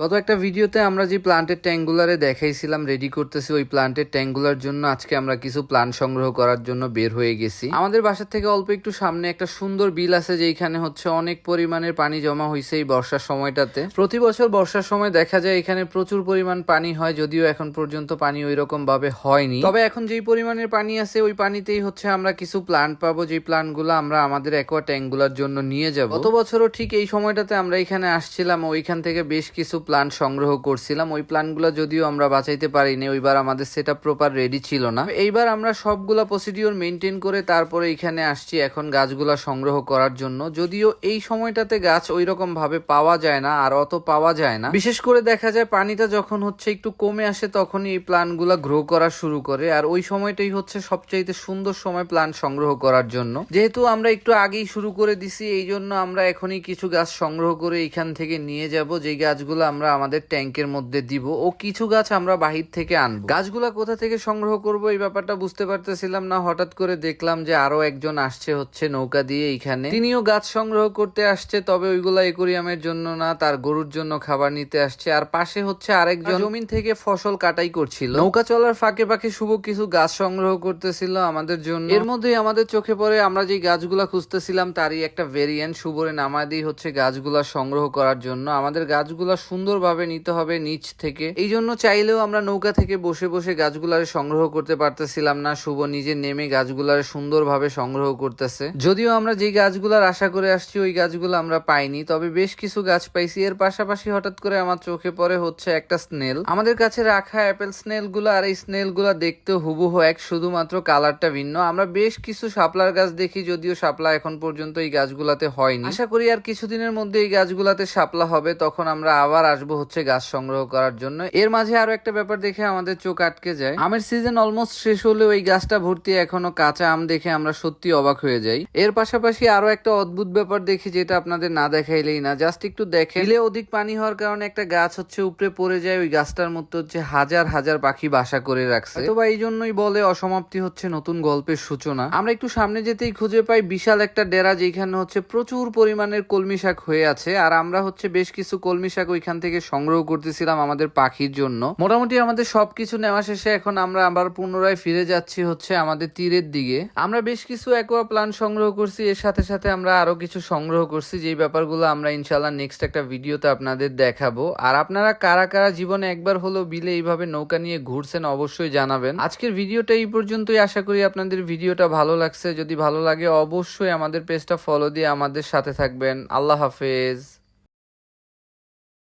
গত একটা ভিডিওতে আমরা যে প্লান্টের ট্যাঙ্গুলারে দেখাইছিলাম রেডি করতেছি, ওই প্লান্টের ট্যাঙ্গুলার জন্য আজকে আমরা কিছু প্লান্ট সংগ্রহ করার জন্য বের হয়ে গেছি। আমাদের বাসা থেকে অল্প একটু সামনে একটা সুন্দর বিল আছে যেখানে হচ্ছে অনেক পরিমাণের পানি জমা হয়েছে এই বর্ষার সময়টাতে। প্রতি বছর বর্ষার সময় দেখা যায় এখানে প্রচুর পরিমাণ পানি হয়, যদিও এখন পর্যন্ত পানি ওই রকম ভাবে হয়নি। তবে এখন যেই পরিমাণের পানি আছে, ওই পানিতেই হচ্ছে আমরা কিছু প্লান্ট পাবো যে প্লান্টগুলো আমরা আমাদের অ্যাকোয়া ট্যাঙ্গুলার জন্য নিয়ে যাব। গত বছরও ঠিক এই সময়টাতে আমরা এখানে আসছিলাম, ওইখান থেকে বেশ কিছু প্লান্ট সংগ্রহ করছিলাম, ওই প্লান্টগুলো যদিও আমরা বাঁচাইতে পারিনি, ওইবার আমাদের সেটা প্রপার রেডি ছিল না। এইবার আমরা সবগুলা প্রসিডিওর মেনটেন করে তারপরে এখানে আসছি এখন গাছগুলা সংগ্রহ করার জন্য। যদিও এই সময়টাতে গাছ ওই রকম ভাবে পাওয়া যায় না আর অত পাওয়া যায় না। বিশেষ করে দেখা যায় পানিটা যখন হচ্ছে একটু কমে আসে তখনই এই প্লান্টগুলা গ্রো করা শুরু করে। আর ওই সময়টাই হচ্ছে সবচাইতে সুন্দর সময় প্লান্ট সংগ্রহ করার জন্য। যেহেতু আমরা একটু আগেই শুরু করে দিছি এই জন্য আমরা এখনই কিছু গাছ সংগ্রহ করে এখান থেকে নিয়ে যাব। যে গাছগুলো আমরা আমাদের ট্যাঙ্কের মধ্যে দিব। ও কিছু গাছ আমরা বাহির থেকে আনব। গাছগুলা কোথা থেকে সংগ্রহ করব এই ব্যাপারটা বুঝতে পারতেছিলাম না। হঠাৎ করে দেখলাম যে আরও একজন আসছে হচ্ছে নৌকা দিয়ে এখানে তিনিও গাছ সংগ্রহ করতে আসছে তবে ওইগুলা একুরিয়ামের জন্য না তার গরুর জন্য খাবার নিতে আসছে। আর পাশে হচ্ছে আরেকজন জমিন থেকে ফসল কাটাই করছিল। নৌকা চলার ফাঁকে ফাঁকে শুভ কিছু গাছ সংগ্রহ করতেছিল আমাদের জন্য। এর মধ্যেই আমাদের চোখে পড়ে আমরা যে গাছগুলা খুঁজতেছিলাম তারই একটা ভেরিয়েন্ট শুভরে নামা দিয়ে হচ্ছে গাছগুলা সংগ্রহ করার জন্য। আমাদের গাছগুলা সুন্দরভাবে নিতে হবে নিচ থেকে। এই জন্য চাইলেও আমরা নৌকা থেকে বসে বসে গাছগুলারে সংগ্রহ করতে পারতেছিলাম না। শুভ নিজে নেমে গাছগুলারে সুন্দরভাবে সংগ্রহ করতেছে। যদিও আমরা যে গাছগুলার আশা করে আসছি, ওই গাছগুলো আমরা পাইনি। তবে বেশ কিছু গাছ পাইছি। এর পাশাপাশি হঠাৎ করে আমার চোখে পড়ে হচ্ছে একটা স্নেল। আমাদের কাছে রাখা অ্যাপেল স্নেলগুলো আর এই স্নেলগুলা দেখতে হুবহু এক, শুধুমাত্র কালারটা ভিন্ন। আমরা বেশ কিছু শাপলার গাছ দেখি, যদিও শাপলা এখন পর্যন্ত এই গাছগুলাতে হয়নি। আশা করি আর কিছুদিনের মধ্যে এই গাছগুলাতে শাপলা হবে। তখন আমরা আবার আসব হচ্ছে গাছ সংগ্রহ করার জন্য। এর মাঝে আরও একটা ব্যাপার দেখে আমাদের চোখ আটকে যায়। আমের সিজন অলমোস্ট শেষ হলেও এই গাছটা ভর্তি এখনও কাঁচা আম দেখে আমরা সত্যি অবাক হয়ে যাই। এর পাশাপাশি আরও একটা অদ্ভুত ব্যাপার দেখি যেটা আপনাদের না দেখাইলেই না জাস্ট একটু দেখে অধিক পানি হওয়ার কারণে একটা গাছ হচ্ছে উপরে পড়ে যায়, ওই গাছটার মধ্যে হচ্ছে হাজার হাজার পাখি বাসা করে রাখছে। অথবা এই জন্যই বলে অসমাপ্তি হচ্ছে নতুন গল্পের সূচনা। আমরা একটু সামনে যেতেই খুঁজে পাই বিশাল একটা ডেরা যেখানে হচ্ছে প্রচুর পরিমাণের কলমি শাক হয়ে আছে, আর আমরা হচ্ছে বেশ কিছু কলমি শাক ওইখান থেকে সংগ্রহ করতেছিলাম আমাদের পাখির জন্য। মোটামুটি আমাদের সবকিছু নেওয়া শেষে এখন আমরা আবার পুনরায় ফিরে যাচ্ছি হচ্ছে আমাদের তীরের দিকে। আমরা বেশ কিছু অ্যাকোয়া প্লান্ট সংগ্রহ করছি, এর সাথে সাথে আমরা আরও কিছু সংগ্রহ করছি, যেই ব্যাপারগুলো আমরা ইনশাল্লাহ নেক্সট একটা ভিডিওতে আপনাদের দেখাবো। আর আপনারা কারা কারা জীবনে একবার হলো বিলে এইভাবে নৌকা নিয়ে ঘুরছেন অবশ্যই জানাবেন। আজকের ভিডিওটা এই পর্যন্তই, আশা করি আপনাদের ভিডিওটা ভালো লাগছে। যদি ভালো লাগে অবশ্যই আমাদের পেজটা ফলো দিয়ে আমাদের সাথে থাকবেন। আল্লাহ হাফেজ।